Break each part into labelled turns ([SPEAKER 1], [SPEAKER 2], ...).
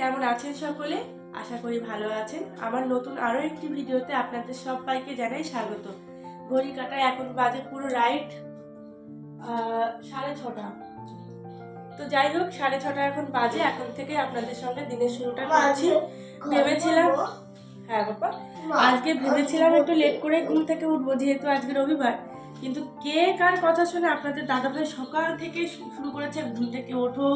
[SPEAKER 1] কেমন আছেন সকলে? আশা করি ভালো আছেন। আমার নতুন আরও একটি ভিডিওতে আপনাদের সবাইকে জানাই স্বাগত। ঘড়ি কাটায় এখন বাজে পুরো রাইট সাড়ে ছটা। তো যাই হোক সাড়ে ছটা এখন বাজে। এখন থেকে আপনাদের সঙ্গে দিনের শুরুটা করছি। ভেবেছিলাম হ্যাঁ বাবা আজকে ভেবেছিলাম একটু লেট করে ঘুম থেকে উঠবো যেহেতু আজকে রবিবার। কিন্তু কে কার কথা শুনে আপনাদের দাদাভাই সকাল থেকে শুরু করেছে? ঘুম থেকে ওঠো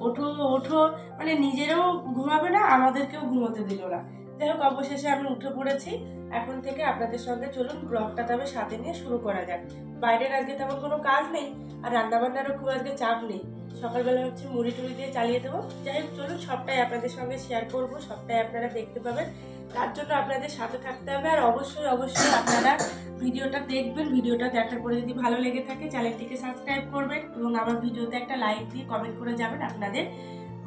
[SPEAKER 1] ওঠো ওঠো। মানে নিজেরও ঘুমাবে না, আমাদেরকেও ঘুমোতে দিল না। যাই হোক, অবশেষে আমি উঠে পড়েছি। এখন থেকে আপনাদের সঙ্গে চলুন, ব্লগটা তবে সাথে নিয়ে শুরু করা যাক। বাইরের আজকে তেমন কোনো কাজ নেই, আর রান্নাবান্নারও খুব আজকে চাপ নেই। সকালবেলা হচ্ছে মুড়ি টুড়ি দিয়ে চালিয়ে দেবো। যাই হোক, চলুন, সবটাই আপনাদের সঙ্গে শেয়ার করব, সবটাই আপনারা দেখতে পাবেন। তার জন্য আপনাদের সাথে থাকতে হবে আর অবশ্যই অবশ্যই আপনারা ভিডিওটা দেখবেন, ভিডিওটা দেখার পরে যদি ভালো লেগে থাকে, চ্যানেলটিকে সাবস্ক্রাইব করবেন এবং আমার ভিডিওতে একটা লাইক দিয়ে কমেন্ট করে যাবেন। আপনাদের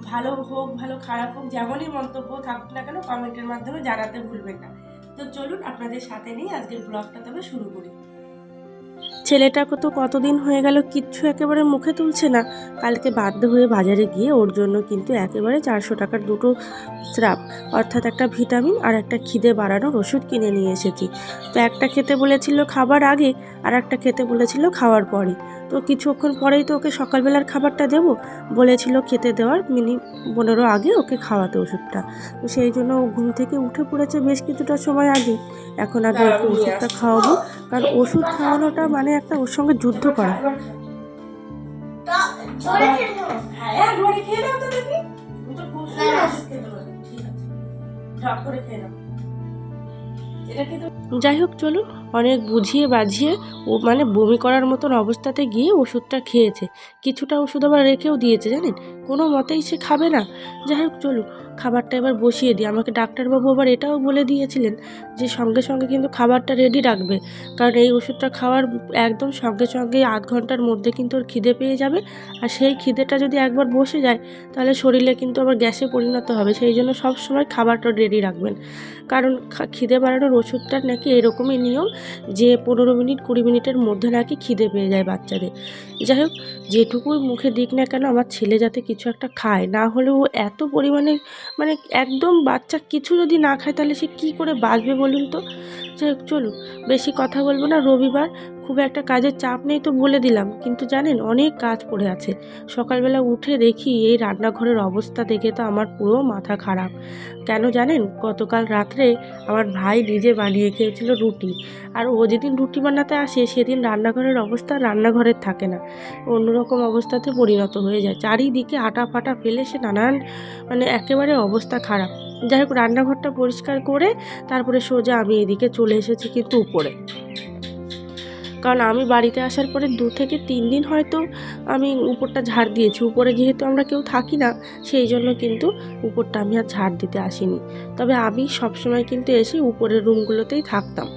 [SPEAKER 1] ভালো হোক, ভালো খারাপ হোক, যেমনই মন্তব্য থাকুক না কেন কমেন্টের মাধ্যমে জানাতে ভুলবেন না। তো চলুন, আপনাদের সাথে নিয়ে আজকের ব্লগটা তবে শুরু করি। ছেলেটাকে তো কতদিন হয়ে গেল কিচ্ছু একেবারে মুখে তুলছে না। কালকে বাধ্য হয়ে বাজারে গিয়ে ওর জন্য কিন্তু একেবারে চারশো টাকার দুটো স্রাব, অর্থাৎ একটা ভিটামিন আর একটা খিদে বাড়ানোর ওষুধ কিনে নিয়ে এসেছি। তো একটা খেতে বলেছিল খাবার আগে আর একটা খেতে বলেছিল খাওয়ার পরে তো কিছুক্ষণ পরেই তো ওকে সকালবেলার খাবারটা দেবো। বলেছিল খেতে দেওয়ার, মিনি পনেরো আগে ওকে খাওয়াতে ওষুধটা। তো সেই জন্য ও ঘুম থেকে উঠে পড়েছে বেশ কিছুটা সময় আগে। এখন আগে ওকে ওষুধটা খাওয়াবো। কারণ ওষুধ খাওয়ানোটা মানে একটা ওর সঙ্গে যুদ্ধ করা। খেয়ে নাও। যাই হোক চলুন, অনেক বুঝিয়ে বাজিয়ে ও মানে বমি করার মতন অবস্থাতে গিয়ে ওষুধটা খেয়েছে। কিছুটা ওষুধ আবার রেখেও দিয়েছে, জানেন? কোনো মতেই সে খাবে না। যাই হোক চলুন খাবারটা এবার বসিয়ে দিই। আমাকে ডাক্তারবাবু আবার এটাও বলে দিয়েছিলেন যে সঙ্গে সঙ্গে কিন্তু খাবারটা রেডি রাখবে। কারণ এই ওষুধটা খাওয়ার একদম সঙ্গে সঙ্গে আধ ঘণ্টার মধ্যে কিন্তু ওর খিদে পেয়ে যাবে। আর সেই খিদেটা যদি একবার বসে যায়, তাহলে শরীরে কিন্তু আবার গ্যাসে পরিণত হবে। সেই জন্য সব সময় খাবারটা রেডি রাখবেন। কারণ খিদে বাড়ানোর ওষুধটার নাকি এরকমই নিয়ম যে পনেরো মিনিট, কুড়ি মিনিটের মধ্যে নাকি খিদে পেয়ে যায় বাচ্চাদের। যাই হোক, যেটুকুই মুখে দিক না কেন, আমার ছেলে যাতে কিছু একটা খায়, না হলে ও এত পরিমাণে মানে একদম বাচ্চা কিছু যদি না খায় তাহলে সে কী করে বাঁচবে বলুন তো? যাই হোক, চলুন, বেশি কথা বলব না। রবিবার খুব একটা কাজের চাপ নেই তো বলে দিলাম। কিন্তু জানেন, অনেক কাজ পড়ে আছে। সকালবেলা উঠে দেখি এই রান্নাঘরের অবস্থা দেখে তো আমার পুরো মাথা খারাপ। কেন জানেন, গতকাল রাত্রে আমার ভাই নিজে বানিয়ে খেয়েছিল রুটি। আর ও যেদিন রুটি বানাতে আসে, সেদিন রান্নাঘরের অবস্থা রান্নাঘরের থাকে না। অন্যরকম অবস্থাতে পরিণত হয়ে যায়। চারিদিকে আটা ফাটা ফেলে সে নানান মানে একেবারে অবস্থা খারাপ। যাই হোক, রান্নাঘরটা পরিষ্কার করে তারপরে সোজা আমি এদিকে চলে এসেছি কিন্তু উপরে। কারণ আমি বাড়িতে আসার পরে দু থেকে তিন দিন হয়তো আমি উপরটা ঝাড় দিয়েছি। উপরে যেহেতু আমরা কেউ থাকি না, সেই জন্য কিন্তু উপরটা আমি আর ঝাড় দিতে আসিনি। তবে আমি সবসময় কিন্তু এসে উপরের রুমগুলোতেই থাকতাম।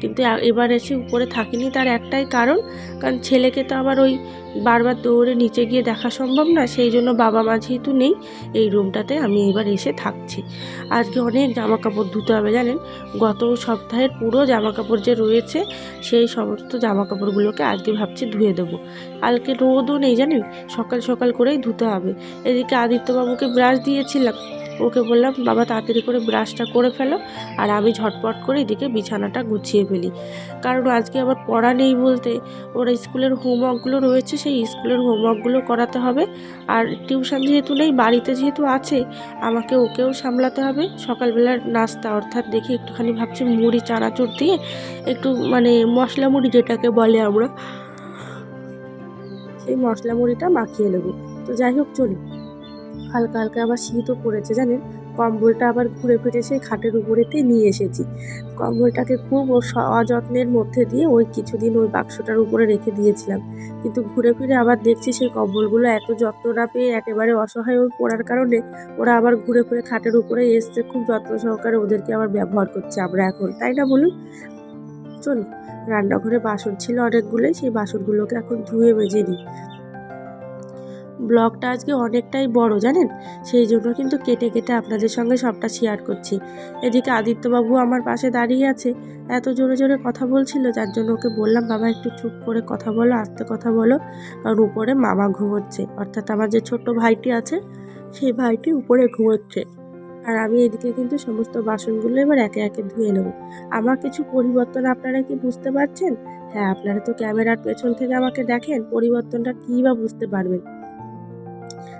[SPEAKER 1] কিন্তু এবার এসে উপরে থাকিনি তার একটাই কারণ কারণ ছেলেকে তো আবার ওই বারবার দৌড়ে নিচে গিয়ে দেখা সম্ভব না, সেই জন্য বাবা মা যেহেতু নেই, এই রুমটাতে আমি এবার এসে থাকছি। আজকে অনেক জামা কাপড় ধুতে হবে, জানেন? গত সপ্তাহের পুরো জামা কাপড় যে রয়েছে, সেই সমস্ত জামা কাপড়গুলোকে আজকে ভাবছি ধুয়ে দেবো। কালকে রোদও নেই, জানেন? সকাল সকাল করেই ধুতে হবে। এদিকে আদিত্যবাবুকে ব্রাশ দিয়েছিলাম। ওকে বললাম, বাবা, তাড়াতাড়ি করে ব্রাশটা করে ফেলো আর আমি ঝটপট করে এদিকে বিছানাটা গুছিয়ে ফেলি। কারণ আজকে আবার পড়া নেই বলতে। ওরা স্কুলের হোমওয়ার্কগুলো রয়েছে, সেই স্কুলের হোমওয়ার্কগুলো করাতে হবে। আর টিউশন যেহেতু নেই, বাড়িতে যেহেতু আছে, আমাকে ওকেও সামলাতে হবে। সকালবেলার নাস্তা, অর্থাৎ দেখি একটুখানি ভাবছি মুড়ি, চানাচুর দিয়ে একটু মানে মশলা মুড়ি যেটাকে বলে আমরা, সেই মশলা মুড়িটা মাখিয়ে নেব। তো যাই হোক চলুন হালকা হালকা আবার শীতও পড়েছে, জানেন? কম্বলটা আবার ঘুরে ফিরে সেই খাটের উপরেতেই নিয়ে এসেছি। কম্বলটাকে খুব অযত্নের মধ্যে দিয়ে ওই কিছুদিন ওই বাক্সটার উপরে রেখে দিয়েছিলাম। কিন্তু ঘুরে ফিরে আবার দেখছি সেই কম্বলগুলো এত যত্ন না পেয়ে একেবারে অসহায় হয়ে পড়ার কারণে ওরা আবার ঘুরে ফিরে খাটের উপরে এসছে, খুব যত্ন সহকারে ওদেরকে আবার ব্যবহার করছে আমরা এখন, তাই না বলুন? চলুন, রান্নাঘরে বাসন ছিল অনেকগুলোই, সেই বাসনগুলোকে এখন ধুয়ে মেজে নিই। ব্লগটা আজকে অনেকটাই বড়, জানেন? সেই জন্য কিন্তু কেটে কেটে আপনাদের সঙ্গে সবটা শেয়ার করছি। এদিকে আদিত্যবাবু আমার পাশে দাঁড়িয়ে আছে, এত জোরে জোরে কথা বলছিল, যার জন্য ওকে বললাম, বাবা, একটু চুপ করে কথা বলো, আস্তে কথা বলো। কারণ উপরে মামা ঘুমোচ্ছে, অর্থাৎ আমার যে ছোট্ট ভাইটি আছে, সেই ভাইটি উপরে ঘুমোচ্ছে। আর আমি এদিকে কিন্তু সমস্ত বাসনগুলো এবার একে একে ধুয়ে নেব। আমার কিছু পরিবর্তন আপনারা কি বুঝতে পারছেন? হ্যাঁ আপনারা তো ক্যামেরার পেছন থেকে আমাকে দেখেন, পরিবর্তনটা কী বা বুঝতে পারবেন?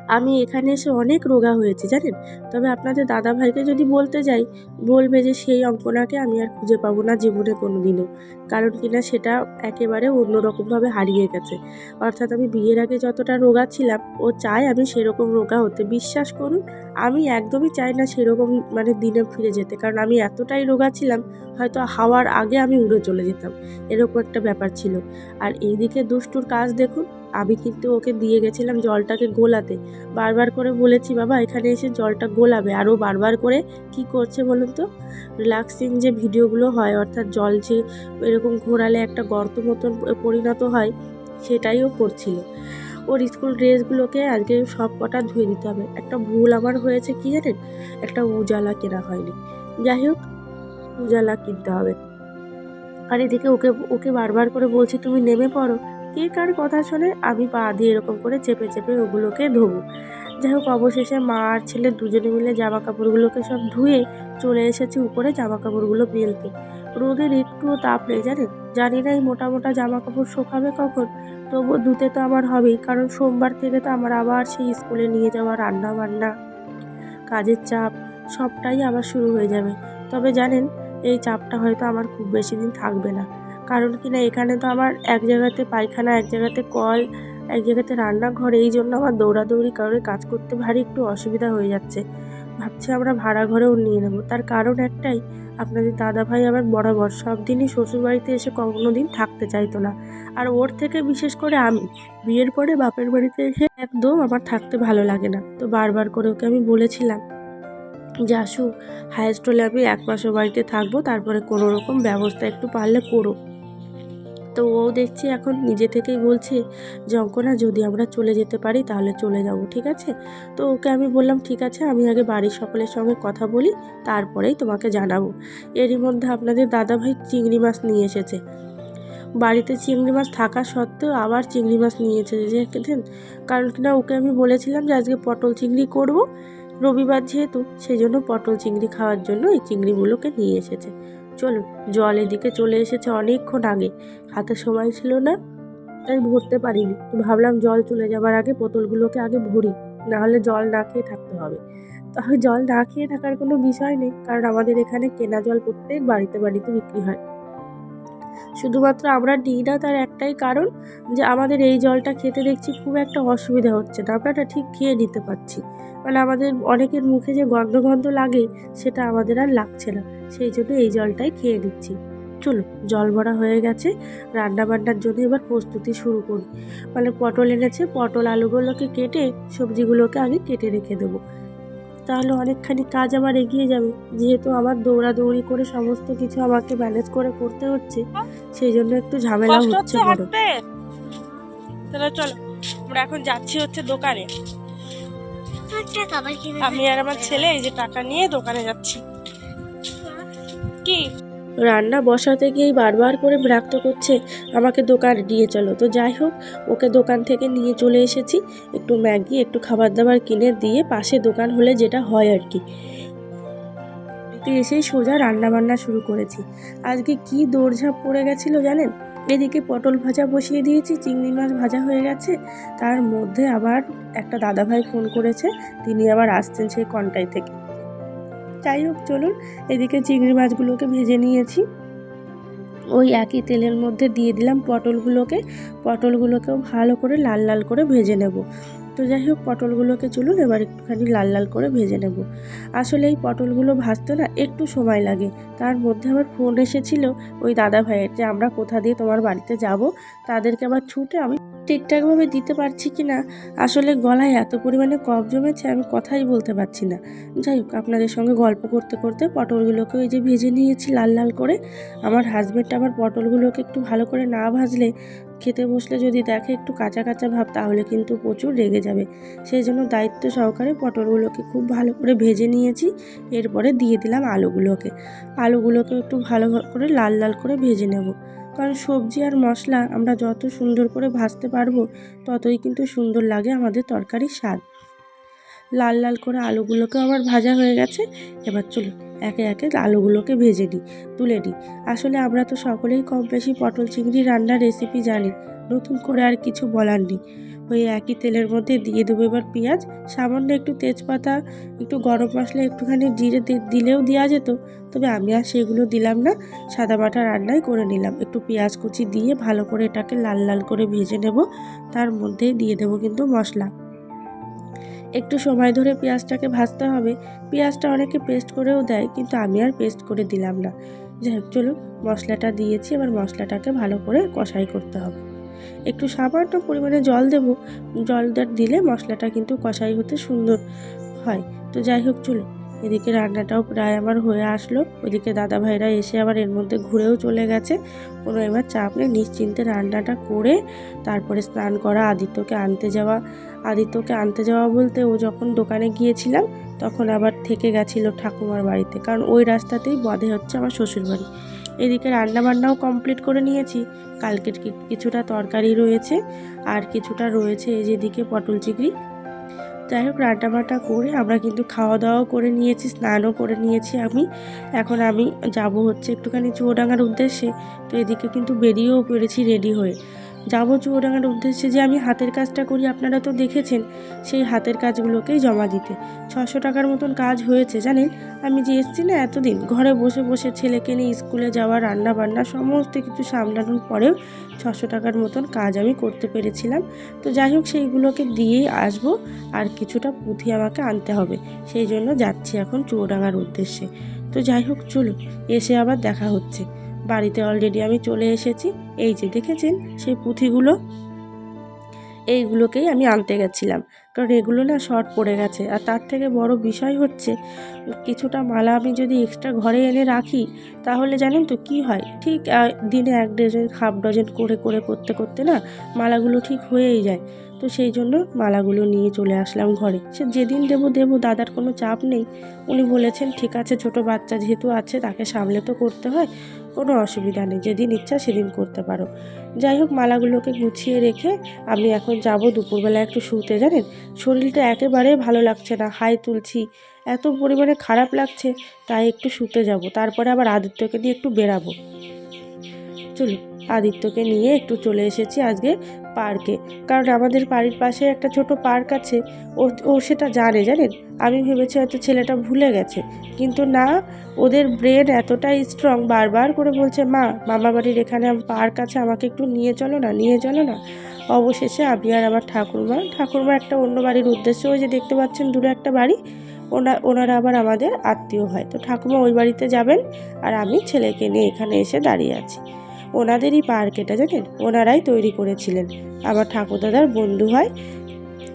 [SPEAKER 1] আমি এখানে এসে অনেক রোগা হয়েছি, জানেন? তবে আপনাদের দাদা ভাইকে যদি বলতে যাই, বলবে যে সেই অঙ্কনাকে আমি আর খুঁজে পাবো না জীবনে কোনো দিনও কারণ কিনা সেটা একেবারে অন্যরকমভাবে হারিয়ে গেছে। অর্থাৎ আমি বিয়ের আগে যতটা রোগা ছিলাম, ও চায় আমি সেরকম রোগা হতে। বিশ্বাস করুন আমি একদমই চাই না সেরকম মানে দিনে ফিরে যেতে। কারণ আমি এতটাই রোগা ছিলাম, হয়তো হাওয়ার আগে আমি উড়ে চলে যেতাম। এরকম একটা ব্যাপার ছিল। আর এইদিকে দুষ্টুর কাজ দেখুন, আমি কিন্তু ওকে দিয়ে গেছিলাম জলটাকে গোলাতে। বারবার করে বলেছি, বাবা, এখানে এসে জলটা গোলাবে। আরও বারবার করে, কি করছে বলুন তো? রিল্যাক্সিং যে ভিডিওগুলো হয়, অর্থাৎ জল যে এরকম ঘোরালে একটা গর্ত মতন পরিণত হয় সেটাইও করছিল। ওর স্কুল ড্রেসগুলোকে আজকে সব কটা ধুয়ে দিতে হবে। একটা ভুল আমার হয়েছে কি জানেন? একটা উজালা কেনা হয়নি। যাই হোক, উজালা কিনতে হবে। আর এদিকে ওকে ওকে বারবার করে বলছি, তুমি নেমে পড়ো। কে কার কথা শোনে, আমি পা দিয়ে এরকম করে চেপে চেপে ওগুলোকে ধোবো। যাই হোক, অবশেষে মা আর ছেলে দুজনে মিলে জামা কাপড়গুলোকে সব ধুয়ে চলে এসেছি উপরে জামা কাপড়গুলো মেলতে। রোদের একটুও তাপ নেই জানেন? জানি না এই মোটা মোটা জামা কাপড় শোকাবে কখন। তবু ধুতে তো আমার হবেই, কারণ সোমবার থেকে তো আমার আবার সেই স্কুলে নিয়ে যাওয়া রান্না বান্না কাজের চাপ, সবটাই আবার শুরু হয়ে যাবে। তবে জানেন, এই চাপটা হয়তো আমার খুব বেশি দিন থাকবে না। কারণ কি না, এখানে তো আমার এক জায়গাতে পায়খানা, এক জায়গাতে কল, এক জায়গাতে রান্নাঘর, এই জন্য আমার দৌড়াদৌড়ি কারণে কাজ করতে ভারী একটু অসুবিধা হয়ে যাচ্ছে। ভাবছি আমরা ভাড়া ঘরেও নিয়ে নেব। তার কারণ একটাই আপনাদের দাদা ভাই আবার বরাবর, সব দিনই শ্বশুরবাড়িতে এসে কোনো দিন থাকতে চাইতো না। আর ওর থেকে বিশেষ করে আমি, বিয়ের পরে বাপের বাড়িতে এসে একদম আমার থাকতে ভালো লাগে না। তো বারবার করে ওকে আমি বলেছিলাম, যে আসুক হায়েস্ট হলে আমি এক মাসের বাড়িতে থাকব, তারপরে কোনো রকম ব্যবস্থা একটু পারলে করো। তো ও দেখছি এখন নিজে থেকেই বলছে যে অঙ্কনা যদি আমরা চলে যেতে পারি তাহলে চলে যাব, ঠিক আছে? তো ওকে আমি বললাম, ঠিক আছে, আমি আগে বাড়ির সকলের সঙ্গে কথা বলি, তারপরেই তোমাকে জানাব। এরই মধ্যে আপনাদের দাদাভাই চিংড়ি মাছ নিয়ে এসেছে। বাড়িতে চিংড়ি মাছ থাকা সত্ত্বেও আবার চিংড়ি মাছ নিয়ে এসেছে কারণ কিনা ওকে আমি বলেছিলাম যে আজকে পটল চিংড়ি করব, রবিবার যেহেতু সেই জন্য পটল চিংড়ি খাওয়ার জন্য এই চিংড়িগুলোকে নিয়ে এসেছে। চলুন জল এদিকে চলে এসেছে অনেকক্ষণ আগে। হাতে সময় ছিল না, তাই ভরতে পারিনি। তো ভাবলাম জল চলে যাবার আগে বোতলগুলোকে আগে ভরি, নাহলে জল না খেয়ে থাকতে হবে। তবে জল না খেয়ে থাকার কোনো বিষয় নেই, কারণ আমাদের এখানে কেনা জল প্রত্যেক বাড়িতে বাড়িতে বিক্রি হয়। শুধুমাত্র আমরা নিই না, তার একটাই কারণ যে আমাদের এই জলটা খেতে দেখছি খুব একটা অসুবিধা হচ্ছে না। আমরা এটা ঠিক খেয়ে নিতে পারছি। মানে আমাদের অনেকের মুখে যে গন্ধ গন্ধ লাগে, সেটা আমাদের আর লাগছে না। সেই জন্য এই জলটাই খেয়ে নিচ্ছি। চলো জল ভরা হয়ে গেছে। রান্না বান্নার জন্য এবার প্রস্তুতি শুরু করি। মানে পটল এনেছে, পটল আলুগুলোকে কেটে সবজিগুলোকে আগে কেটে রেখে দেবো। তাহলে অনেকখানি কাজ আমার এগিয়ে যাবে। যেহেতু আমার দৌড়াদৌড়ি করে সমস্ত কিছু আমাকে ম্যানেজ করে করতে হচ্ছে সেই জন্য একটু ঝামেলা হচ্ছে বড় তাহলে চলো আমরা এখন যাচ্ছি হচ্ছে দোকানে। আমি আর আমার ছেলে এই যে টাকা নিয়ে দোকানে যাচ্ছি। কি? রান্না বসাতে গিয়েই বারবার করে বিরক্ত করছে, আমাকে দোকান নিয়ে চলো। তো যাই হোক, ওকে দোকান থেকে নিয়ে চলে এসেছি। একটু ম্যাগি, একটু খাবার দাবার কিনে দিয়ে পাশে দোকান হলে যেটা হয় আর কি। এসেই সোজা রান্না বান্না শুরু করেছি। আজকে কি দৌড়ঝাঁপ পড়ে গেছিল জানেন? এদিকে পটল ভাজা বসিয়ে দিয়েছি, চিংড়ি মাছ ভাজা হয়ে গেছে। তার মধ্যে আবার একটা দাদাভাই ফোন করেছে, তিনি আবার আসছেন সেই কন্টাই থেকে। যাই হোক, চলুন, এদিকে চিংড়ি মাছগুলোকে ভেজে নিয়েছি। ওই একই তেলের মধ্যে দিয়ে দিলাম পটলগুলোকে। পটলগুলোকেও ভালো করে লাল লাল করে ভেজে নেব। তো যাই হোক, পটলগুলোকে চলুন, এবার একটুখানি লাল লাল করে ভেজে নেব। আসলে এই পটলগুলো ভাজতে না একটু সময় লাগে। তার মধ্যে আবার ফোন এসেছিল ওই দাদা ভাইয়ের যে আমরা কোথা দিয়ে তোমার বাড়িতে যাব, তাদেরকে আবার ছুটে আমি ঠিকঠাকভাবে দিতে পারছি কি না আসলে গলায় এত পরিমাণে কফ জমেছে, আমি কথাই বলতে পারছি না। যাই হোক, আপনাদের সঙ্গে গল্প করতে করতে পটলগুলোকে ওই যে ভেজে নিয়েছি লাল লাল করে। আমার হাজব্যান্ড আবার পটলগুলোকে একটু ভালো করে না ভাজলে, খেতে বসলে যদি দেখে একটু কাঁচা কাঁচা ভাব, তাহলে কিন্তু প্রচুর রেগে যাবে। সেই জন্য দায়িত্ব সহকারে পটলগুলোকে খুব ভালো করে ভেজে নিয়েছি, এরপরে দিয়ে দিলাম আলুগুলোকে। আলুগুলোকে একটু ভালো করে লাল লাল করে ভেজে নেব। কারণ সবজি আর মশলা আমরা যত সুন্দর করে ভাজতে পারব, ততই কিন্তু সুন্দর লাগে আমাদের তরকারির স্বাদ। লাল লাল করে আলুগুলোকেও আবার ভাজা হয়ে গেছে। এবার চলো, একে একে আলুগুলোকে ভেজে নিই তুলে নিই আসলে আমরা তো সকলেই কম বেশি পটল চিংড়ি রান্নার রেসিপি জানি, নতুন করে আর কিছু বলার নেই। ওই একই তেলের মধ্যে দিয়ে দেবো এবার পেঁয়াজ। সামান্য একটু তেজপাতা, একটু গরম মশলা, একটুখানি জিরে দিলেও দেওয়া যেত। তবে আমি আর সেগুলো দিলাম না। সাদা বাটা রান্নাই করে নিলাম। একটু পেঁয়াজ কুচি দিয়ে ভালো করে এটাকে লাল লাল করে ভেজে নেব। তার মধ্যেই দিয়ে দেবো কিন্তু মশলা। একটু সময় ধরে পেঁয়াজটাকে ভাজতে হবে। পেঁয়াজটা অনেকে পেস্ট করেও দেয়, কিন্তু আমি আর পেস্ট করে দিলাম না। যাই হোক, চলুন মশলাটা দিয়েছি। এবার মশলাটাকে ভালো করে কষাই করতে হবে। একটু সামান্য পরিমাণে জল দেব। জলটা দিলে মশলাটা কিন্তু কষাই হতে সুন্দর হয়। তো যাই হোক, চলো। এদিকে রান্নাটাও প্রায় আমার হয়ে আসলো। ওইদিকে দাদা ভাইরা এসে আবার এর মধ্যে ঘুরেও চলে গেছে। কোনো এবার চাপ নেই। নিশ্চিন্তে রান্নাটা করে তারপরে স্নান করা, আদিত্যকে আনতে যাওয়া। আদিত্যকে আনতে যাওয়া বলতে ও যখন দোকানে গিয়েছিলাম, তখন আবার থেকে গেছিল ঠাকুমার বাড়িতে। কারণ ওই রাস্তাতেই বধে হচ্ছে আমার শ্বশুরবাড়ি। এদিকে রান্নাবান্নাও কমপ্লিট করে নিয়েছি। কালকের কিছুটা তরকারি রয়েছে আর কিছুটা রয়েছে এই যেদিকে পটল চিংড়ি। যাই হোক, রান্নাবান্না করে আমরা কিন্তু খাওয়া দাওয়াও করে নিয়েছি, স্নানও করে নিয়েছি আমি। এখন আমি যাব হচ্ছে একটুখানি চুয়োডাঙ্গার উদ্দেশ্যে। তো এদিকে কিন্তু বেরিয়েও পেরেছি রেডি হয়ে। যাব চুয়োডাঙ্গার উদ্দেশ্যে যে আমি হাতের কাজটা করি, আপনারা তো দেখেছেন সেই হাতের কাজগুলোকেই জমা দিতে। ছশো টাকার মতন কাজ হয়েছে, জানেন? আমি যে এসেছি না এতদিন, ঘরে বসে বসে ছেলেকে নিয়ে স্কুলে যাওয়া রান্না বান্না সমস্ত কিছু সামলানোর পরেও ছশো টাকার মতন কাজ আমি করতে পেরেছিলাম। তো যাই হোক, সেইগুলোকে দিয়েই আসব, আর কিছুটা পুঁথি আমাকে আনতে হবে। সেই জন্য যাচ্ছি এখন চুয়োডাঙ্গার উদ্দেশ্যে। তো যাই হোক, চলুন, এসে আবার দেখা হচ্ছে। বাড়িতে অলরেডি আমি চলে এসেছি। এই যে দেখেছেন, সেই পুঁথিগুলো? এইগুলোকেই আমি আনতে গেছিলাম। কারণ এগুলো না শর্ট পড়ে গেছে। আর তার থেকে বড় বিষয় হচ্ছে, কিছুটা মালা আমি যদি এক্সট্রা ঘরে এনে রাখি, তাহলে জানেন তো কি হয়? ঠিক দিনে এক ডজন হাফ ডজন করে করে করতে করতে না মালাগুলো ঠিক হয়েই যায়। তো সেই জন্য মালাগুলো নিয়ে চলে আসলাম ঘরে। সে যেদিন দেব দেব দাদার কোনো চাপ নেই। উনি বলেছেন, ঠিক আছে, ছোট বাচ্চা যেহেতু আছে, তাকে সামলে তো করতে হয়। কোনো অসুবিধা নেই, যেদিন ইচ্ছা সেদিন করতে পারো। যাই হোক, মালাগুলোকে গুছিয়ে রেখে আমি এখন যাব দুপুরবেলা একটু শুতে, জানেন? শরীরটা একেবারে ভালো লাগছে না, হাই তুলছি, এত পরিমাণে খারাপ লাগছে, তাই একটু শুতে যাব, তারপরে আবার আদিত্যকে নিয়ে একটু বেরাবো চলুন। আদিত্যকে নিয়ে একটু চলে এসেছি আজকে পার্কে। কারণ আমাদের বাড়ির পাশে একটা ছোট পার্ক আছে, ও ও সেটা জানে, জানেন? আমি ভেবেছি হয়তো ছেলেটা ভুলে গেছে। কিন্তু না, ওদের ব্রেন এতটাই স্ট্রং, বারবার করে বলছে, মা মামা বাড়ির এখানে পার্ক আছে, আমাকে একটু নিয়ে চলো না, নিয়ে চলো না। অবশেষে আমি আর আমার ঠাকুরমা ঠাকুরমা একটা অন্য বাড়ির উদ্দেশ্য ওই যে দেখতে পাচ্ছেন, দূরে একটা বাড়ি। ওনা, ওনারা আবার আমাদের আত্মীয় হয়। তো ঠাকুমা ওই বাড়িতে যাবেন, আর আমি ছেলেকে নিয়ে এখানে এসে দাঁড়িয়ে আছি। ওনাদেরই পার্ক এটা জানেন? ওনারাই তৈরি করেছিলেন। আমার ঠাকুরদাদার বন্ধু হয়,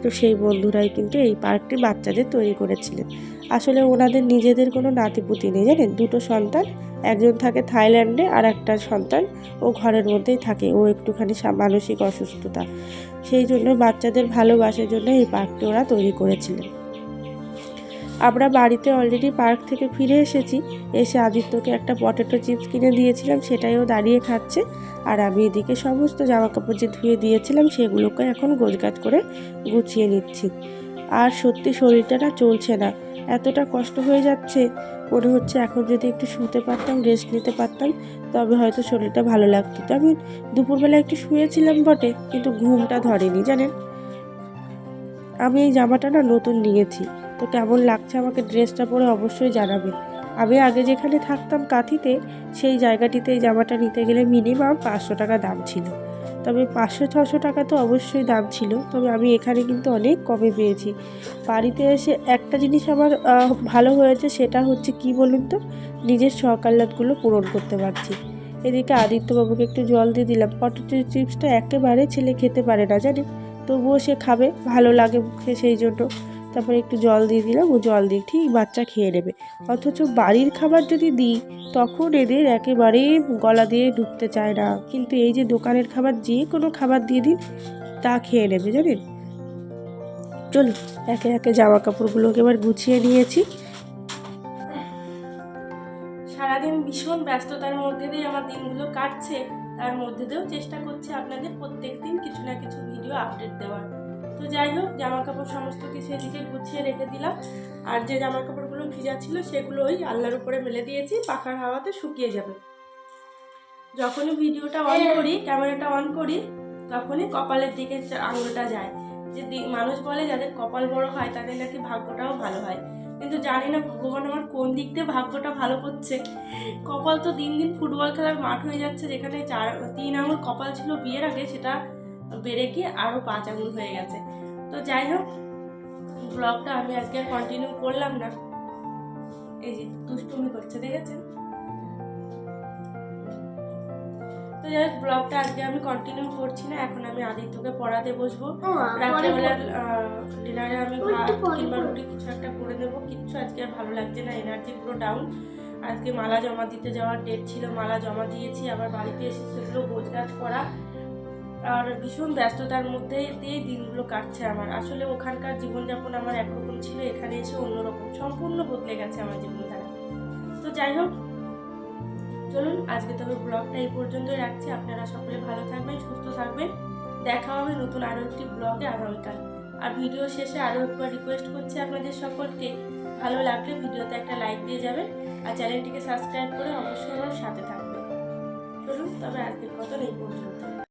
[SPEAKER 1] তো সেই বন্ধুরাই কিন্তু এই পার্কটি বাচ্চাদের তৈরি করেছিলেন। আসলে ওনাদের নিজেদের কোনো নাতিপুতি নেই, জানেন? দুটো সন্তান, একজন থাকে থাইল্যান্ডে আর একটা সন্তান ও ঘরের মধ্যেই থাকে। ও একটুখানি মানসিক অসুস্থতা। সেই জন্য বাচ্চাদের ভালোবাসার জন্য এই পার্কটি ওরা তৈরি করেছিলেন। আমরা বাড়িতে অলরেডি পার্ক থেকে ফিরে এসেছি। এসে আদিত্যকে একটা পটেটো চিপস কিনে দিয়েছিলাম সেটাইও দাঁড়িয়ে খাচ্ছে। আর আমি এদিকে সমস্ত জামা কাপড় যে ধুয়ে দিয়েছিলাম, সেগুলোকে এখন গোছগাছ করে গুছিয়ে নিচ্ছি। আর সত্যি শরীরটা না চলছে না, এতটা কষ্ট হয়ে যাচ্ছে। মনে হচ্ছে এখন যদি একটু শুতে পারতাম রেস্ট নিতে পারতাম, তবে হয়তো শরীরটা ভালো লাগতো। তো আমি দুপুরবেলা একটু শুয়েছিলাম বটে, কিন্তু ঘুমটা ধরেনি, জানেন? আমি এই জামাটা না নতুন নিয়েছি। তো কেমন লাগছে আমাকে ড্রেসটা পরে অবশ্যই জানাবেন আমি আগে যেখানে থাকতাম কাঁথিতে, সেই জায়গাটিতে এই জামাটা নিতে গেলে মিনিমাম পাঁচশো টাকা দাম ছিল। তবে পাঁচশো ছশো টাকা তো অবশ্যই দাম ছিল, তবে আমি এখানে কিন্তু অনেক কমে পেয়েছি। বাড়িতে এসে একটা জিনিস আমার ভালো হয়েছে, সেটা হচ্ছে কি বলুন তো? নিজের সকাল্লাতগুলো পূরণ করতে পারছি। এদিকে আদিত্যবাবুকে একটু জল দিয়ে দিলাম। পটেটো চিপসটা একেবারে ছেলে খেতে পারে না, জানেন? তবুও সে খাবে, ভালো লাগে মুখে সেই জন্য। তারপরে একটু জল দিয়ে দিলাম, ও জল দিয়ে ঠিক বাচ্চা খেয়ে নেবে। অথচ বাড়ির খাবার যদি দিই, তখন এদের একেবারে গলা দিয়ে ঢুকতে চায় না। কিন্তু এই যে দোকানের খাবার, যে কোনো খাবার দিয়ে দিন, তা খেয়ে নেবে, জানেন? চলুন, একে একে জামা কাপড়গুলোকে এবার গুছিয়ে নিয়েছি। সারাদিন ভীষণ ব্যস্ততার মধ্যে দিয়ে আমার দিনগুলো কাটছে, তার মধ্যে দিয়েও চেষ্টা করছি আপনাদের প্রত্যেক দিন কিছু না কিছু ভিডিও আপডেট দেওয়ার। তো যাই হোক জামা কাপড় সমস্ত কিছু এদিকে গুছিয়ে রেখে দিলাম। আর যে জামা কাপড়গুলো ভিজা ছিল সেগুলো ওই আল্লাহর উপরে মেলে দিয়েছি পাখার হাওয়াতে শুকিয়ে যাবে। যখনই ভিডিওটা অন করি ক্যামেরাটা অন করি তখনই কপালের দিকে আঙুলটা যায়। যে মানুষ বলে যাদের কপাল বড় হয় তাদের নাকি ভাগ্যটাও ভালো হয়। কিন্তু জানি না ভগবান আমার কোন দিক দিয়ে ভাগ্যটা ভালো করছে। কপাল তো দিন দিন ফুটবল খেলার মাঠ হয়ে যাচ্ছে যেখানে চার তিন আঙুল কপাল ছিল বিয়ের আগে সেটা বেড়ে গিয়ে আরও পাঁচ আঙুল হয়ে গেছে। তো যাই হোক ব্লগটা আমি আজকে আর কন্টিনিউ করলাম না। এই যে দুষ্টুমি করছে দেখেছেন? তো যাই হোক ব্লগটা আজকে আমি কন্টিনিউ করছি না। এখন আমি আদিত্যকে পড়াতে বসবো। রাত্রেবেলা ডিনারে আমি ভাত কিংবা রুটি কিছু একটা করে দেবো। কিচ্ছু আজকে আর ভালো লাগছে না এনার্জি পুরো ডাউন আজকে মালা জমা দিতে যাওয়ার ডেট ছিল মালা জমা দিয়েছি আবার বাড়িতে এসে সেগুলো গোছগাছ করা। আর ভীষণ ব্যস্ততার মধ্যে দিয়েই দিনগুলো কাটছে আমার। আসলে ওখানকার জীবনযাপন আমার একরকম ছিল, এখানে এসে অন্যরকম, সম্পূর্ণ বদলে গেছে আমার জীবনধারা। তো যাই হোক, চলুন আজকে তবে ব্লগটা এই পর্যন্তই রাখছি। আপনারা সকলে ভালো থাকবেন, সুস্থ থাকবেন। দেখা হবে নতুন আরও একটি ব্লগে আগামীকাল। আর ভিডিও শেষে আরও একবার রিকোয়েস্ট করছি আপনাদের সকলকে। ভালো লাগলে ভিডিওতে একটা লাইক দিয়ে যাবেন। আর চ্যানেলটিকে সাবস্ক্রাইব করে অবশ্যই আমার সাথে থাকবেন। চলুন, তবে আজকের মতন এই পর্যন্ত।